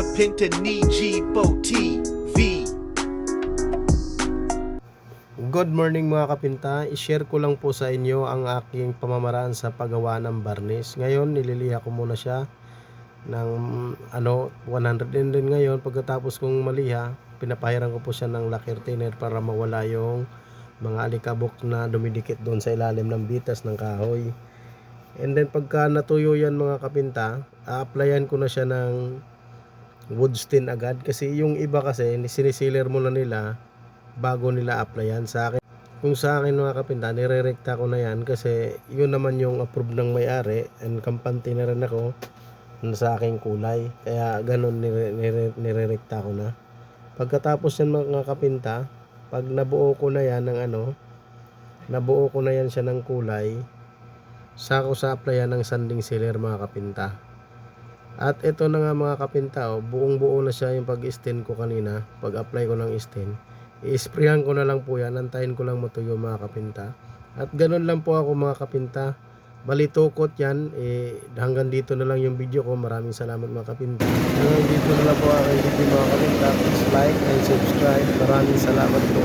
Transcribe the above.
Kapinta ni Jibo TV. Good morning mga kapinta. I-share ko lang po sa inyo ang aking pamamaraan sa paggawa ng barnis. Ngayon, nililiha ko muna siya ng ano, 100 din din ngayon. Pagkatapos kong maliha, pinapahiran ko po siya ng lacquer thinner para mawala yung mga alikabok na dumidikit doon sa ilalim ng bitas ng kahoy. And then pagka natuyo yan mga kapinta, a-applyan ko na siya ng wood stain agad kasi yung iba kasi sinisiler muna nila bago nila applyan sa akin. Kung sa akin mga kapinta, nirerekta ko na yan kasi yun naman yung approve ng may-ari and kampante na rin ako na sa aking kulay. Kaya ganun nire, nire, nirerekta ko na. Pagkatapos yan mga kapinta, pag nabuo ko na yan ng ano, nabuo ko na yan siya ng kulay, sako sa applyan ng sanding sealer mga kapinta. At ito na nga mga kapinta, oh, buong buo na siya yung pag-stain ko kanina, pag-apply ko ng stain. I-sprayan ko na lang po yan, antayin ko lang matuyo mga kapinta. At ganun lang po ako mga kapinta. Balitukot yan, eh, hanggang dito na lang yung video ko. Maraming salamat mga kapinta. Hanggang dito na lang po aking video mga kapinta. Please like and subscribe. Maraming salamat po.